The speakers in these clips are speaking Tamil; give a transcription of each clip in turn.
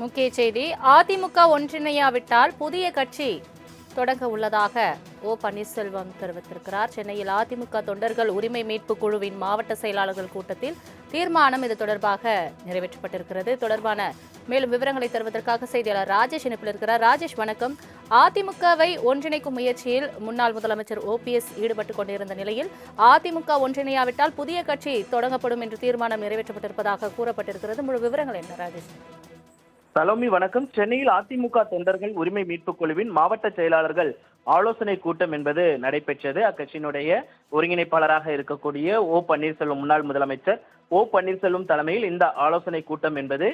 முக்கிய செய்தி அதிமுக ஒன்றிணையாவிட்டால் புதிய கட்சி தொடங்க உள்ளதாக ஓ பன்னீர்செல்வம் தெரிவித்திருக்கிறார். சென்னையில் அதிமுக தொண்டர்கள் உரிமை மீட்பு குழுவின் மாவட்ட செயலாளர்கள் கூட்டத்தில் தீர்மானம் இது தொடர்பாக நிறைவேற்றப்பட்டிருக்கிறது. தொடர்பான மேலும் விவரங்களை தருவதற்காக செய்தியாளர் ராஜேஷ் இணைப்பில் இருக்கிறார். ராஜேஷ் வணக்கம். அதிமுகவை ஒன்றிணைக்கும் முயற்சியில் முன்னாள் முதலமைச்சர் ஓபிஎஸ் ஈடுபட்டுக் கொண்டிருந்த நிலையில் அதிமுக ஒன்றிணையாவிட்டால் புதிய கட்சி தொடங்கப்படும் என்று தீர்மானம் நிறைவேற்றப்பட்டிருப்பதாக கூறப்பட்டிருக்கிறது. முழு விவரங்கள் என்ன ராஜேஷ்? சலோமி வணக்கம். சென்னையில் அதிமுக தொண்டர்கள் உரிமை மீட்புக் குழுவின் மாவட்ட செயலாளர்கள் ஆலோசனை கூட்டம் என்பது நடைபெற்றது. அக்கட்சியினுடைய ஒருங்கிணைப்பாளராக இருக்கக்கூடிய ஓ பன்னீர்செல்வம் முன்னாள் முதலமைச்சர் ஓ பன்னீர்செல்வம் தலைமையில் இந்த ஆலோசனை கூட்டம் என்பது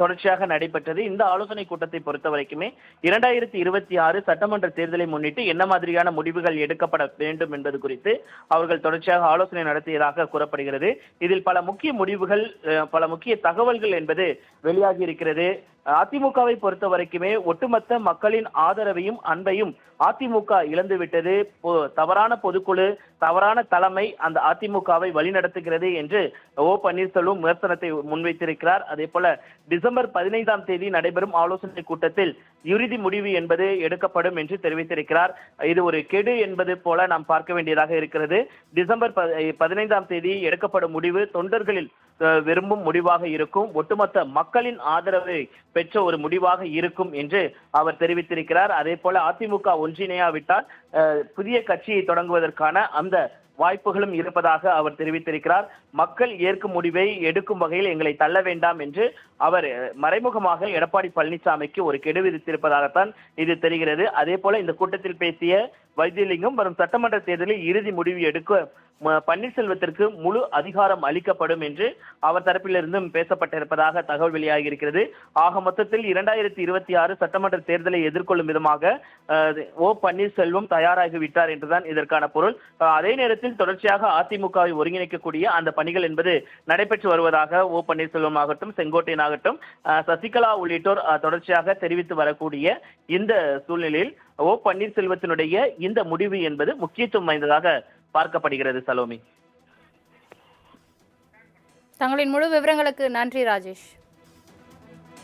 தொடர்ச்சியாக நடைபெற்றது. இந்த ஆலோசனை கூட்டத்தை பொறுத்த வரைக்குமே இரண்டாயிரத்தி இருபத்தி ஆறு சட்டமன்ற தேர்தலை முன்னிட்டு என்ன மாதிரியான முடிவுகள் எடுக்கப்பட வேண்டும் என்பது குறித்து அவர்கள் தொடர்ச்சியாக ஆலோசனை நடத்தியதாக கூறப்படுகிறது. இதில் பல முக்கிய முடிவுகள் பல முக்கிய தகவல்கள் என்பது வெளியாகி இருக்கிறது. அதிமுகவை பொறுத்த வரைக்குமே ஒட்டுமொத்த மக்களின் ஆதரவையும் அன்பையும் அதிமுக இழந்துவிட்டது. தவறான பொதுக்குழு தவறான தலைமை அந்த அதிமுகவை வழிநடத்துகிறது என்று ஓ பன்னீர்செல்வம் விமர்சனத்தை முன்வைத்திருக்கிறார். அதே போல டிசம்பர் பதினைந்தாம் தேதி நடைபெறும் ஆலோசனை கூட்டத்தில் இறுதி முடிவு என்பது எடுக்கப்படும் என்று தெரிவித்திருக்கிறார். இது ஒரு கெடு என்பது போல நாம் பார்க்க வேண்டியதாக இருக்கிறது. டிசம்பர் ப- பதினைந்தாம் தேதி எடுக்கப்படும் முடிவு தொண்டர்களில் விரும்பும் முடிவாக இருக்கும். ஒட்டுமொத்த மக்களின் ஆதரவை பெற்ற ஒரு முடிவாக இருக்கும் என்று அவர் தெரிவித்திருக்கிறார். அதே போல அதிமுக ஒன்றிணையாவிட்டால் அஹ், புதிய கட்சியை தொடங்குவதற்கான அந்த வாய்ப்புகளும் இருப்பதாக அவர் தெரிவித்திருக்கிறார். மக்கள் ஏற்கும் முடிவை எடுக்கும் வகையில் எங்களை தள்ள வேண்டாம் என்று அவர் மறைமுகமாக எடப்பாடி பழனிசாமிக்கு ஒரு கெடு விதித்திருப்பதாகத்தான் இது தெரிகிறது. அதே போல இந்த கூட்டத்தில் பேசிய வைத்தியலிங்கம் வரும் சட்டமன்ற தேர்தலில் இறுதி முடிவு எடுக்க பன்னீர்செல்வத்திற்கு முழு அதிகாரம் அளிக்கப்படும் என்று அவர் தரப்பிலிருந்தும் பேசப்பட்டிருப்பதாக தகவல் வெளியாகி இருக்கிறது ஆக மொத்தத்தில் இரண்டாயிரத்தி இருபத்தி ஆறு சட்டமன்ற தேர்தலை எதிர்கொள்ளும் விதமாக ஓ பன்னீர்செல்வம் தயாராகிவிட்டார் என்றுதான் இதற்கான பொருள். அதே நேரத்தில் தொடர்ச்சியாக அதிமுகவை ஒருங்கிணைக்கக்கூடிய அந்த பணிகள் என்பது நடைபெற்று வருவதாக ஓ பன்னீர்செல்வம் ஆகட்டும் செங்கோட்டையன் ஆகட்டும் சசிகலா உள்ளிட்டோர் தொடர்ச்சியாக தெரிவித்து வரக்கூடிய இந்த சூழ்நிலையில் ஓ பன்னீர்செல்வத்தினுடைய இந்த முடிவு என்பது முக்கியத்துவம் வாய்ந்ததாக பார்க்கப்படுகிறது சலோமி. தங்களின் முழு விவரங்களுக்கு நன்றி ராஜேஷ்.